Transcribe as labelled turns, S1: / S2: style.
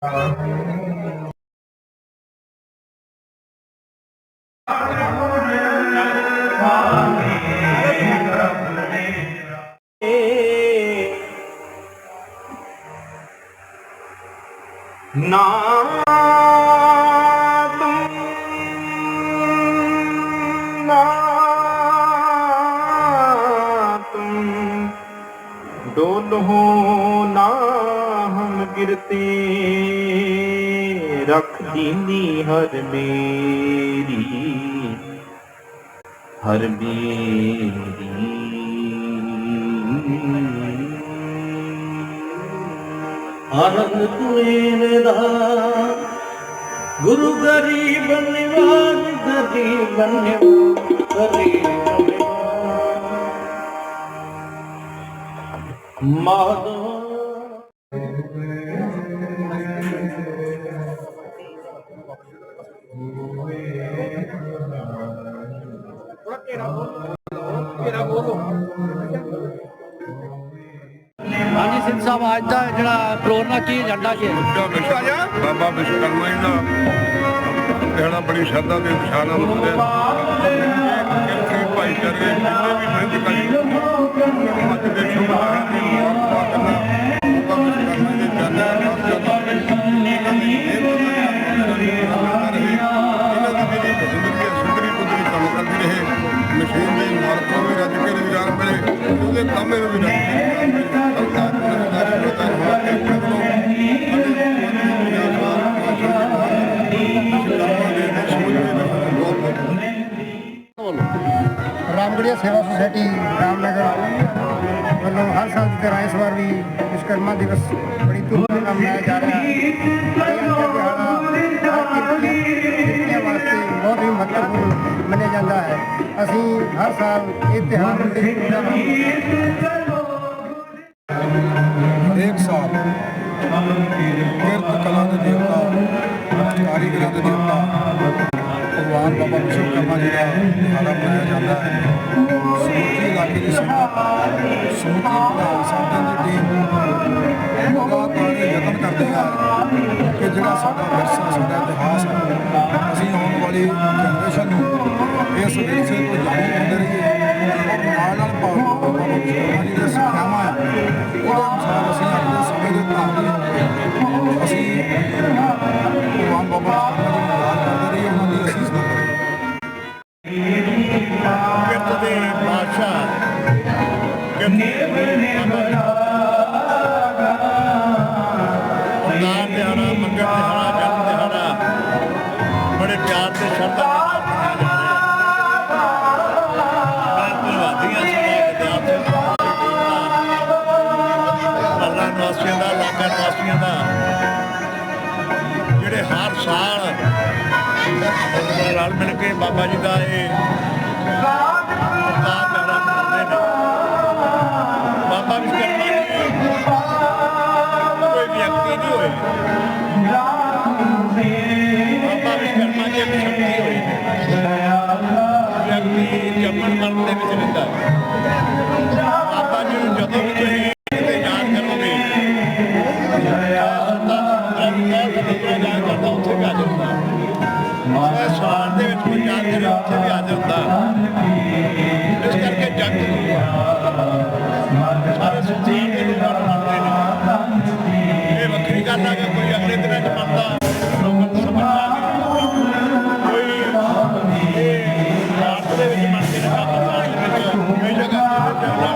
S1: Nah. में रख दीनी हर मेरी हर मेरी आनंद तुए गुरु गरीब निवान गरीब
S2: निवान गरीब निवान माधव ਗਰੀਬ ਨਿਵਾਜ ਗਰੀਬ ਨਿਵਾਜ ਮਾਧੋ
S3: ਹਾਂਜੀ, ਸਿੰਘ ਸਾਹਿਬ, ਅੱਜ ਦਾ ਜਿਹੜਾ ਪ੍ਰੋਗਰਾਮ ਕੀ ਏਜੰਡਾ ਕੀ
S4: ਬਾਬਾ ਵਿਸ਼ਵਕਰਮਾ ਜੀ ਦਾ। ਦਿਹਾੜਾ ਬੜੀ ਸ਼ਰਧਾ ਤੇ ਉਤਸ਼ਾਹ ਨਾਲ ਮਨਾਉਂਦੇ
S5: ਰਾਮਗੜੀਆ ਸੇਵਾ ਸੁਸਾਇਟੀ ਰਾਮਨਗਰ ਵੱਲੋਂ ਹਰ ਸਾਲ ਦੀ ਤਰ੍ਹਾਂ ਇਸ ਵਾਰ ਵੀ ਵਿਸ਼ਵਕਰਮਾ ਦਿਵਸ ਬੜੀ ਧੂਮਧਾਮ ਨਾਲ ਮਨਾਇਆ ਜਾ ਰਿਹਾ ਹੈ। ਕਿਰਤੀਆਂ ਵਾਸਤੇ ਬਹੁਤ ਹੀ ਮਹੱਤਵਪੂਰਨ ਮੰਨਿਆ ਜਾਂਦਾ ਹੈ। ਅਸੀਂ ਹਰ ਸਾਲ ਇਹ ਤਿਉਹਾਰ ਬੜੀ
S4: ਇੱਕ ਸਾਲ ਕਿਰਤ ਕਲਾ ਦੇ ਦੇਵਤਾ ਕਾਰੀਗਰਾਂ ਦੇ ਦੇਵਤਾ ਭਗਵਾਨ ਬਾਬਾ ਵਿਸ਼ਵਕਰਮਾ ਜੀ ਦਾ ਦਿਹਾੜਾ ਮਨਾਇਆ ਜਾਂਦਾ ਹੈ। ਸਮੁੱਚੇ ਇਲਾਕੇ ਦੀ ਸੰਗਤ ਸਮੁੱਚੀ ਪ੍ਰਧਾਨ ਸਾਹਿਬਾਨ ਦੀ ਟੀਮ ਲਗਾਤਾਰ ਇਹ ਯਤਨ ਕਰਦੇ ਹੈ ਕਿ ਜਿਹੜਾ ਸਾਡਾ ਵਿਰਸਾ, ਸਾਡਾ ਇਤਿਹਾਸ ਹੈ ਅਸੀਂ ਆਉਣ ਵਾਲੀ ਜਨਰੇਸ਼ਨ ਨੂੰ ਇਸ ਵਿਰਸੇ ਤੋਂ ਜਾਣੂ ਕਰਦੇ ਰਹੀਏ ਔਰ ਨਾਲ ਨਾਲ ਭਾਰਤ
S5: ਨਿਵਾਸੀਆਂ ਦਾ ਇਲਾਕਾ ਨਿਵਾਸੀਆਂ ਦਾ ਜਿਹੜੇ ਹਰ ਸਾਲ ਰਲ ਮਿਲ ਕੇ ਬਾਬਾ ਜੀ ਦਾ ਇਹ ਅਵਤਾਰ ਨੇ ਬਾਬਾ ਵਿਸ਼ਵਕਰਮਾ ਜੀ ਕੋਈ ਵਿਅਕਤੀ ਨਹੀਂ ਹੋਏ ਵਿਸ਼ਵਕਰਮਾ ਜੀ ਇੱਕ ਸ਼ਕਤੀ ਹੋਈ ਵਿਅਕਤੀ ਜੰਮਣ ਮਰਨ ਦੇ ਵਿੱਚ ਰਹਿੰਦਾ ਹੈ। ਬਾਬਾ ਜੀ ਨੂੰ ਜਦੋਂ ਵੀ ਤੁਸੀਂ ਕਿਤੇ ਯਾਦ ਕਰੋਗੇ ਯਾਦ ਕਰਦਾ ਉੱਥੇ ਵੀ ਆ ਜਾਂਦਾ ਮੈਂ ਸਵਾਲ ਦੇ ਵਿੱਚ ਕੋਈ ਯਾਦ ਕਰੇ ਉੱਥੇ ਵੀ ਆ ਜਾਂਦਾ ਇਸ ਕਰਕੇ ਜੱਗ ਸਾਰੇ ਸੁੱਤੇ Yeah.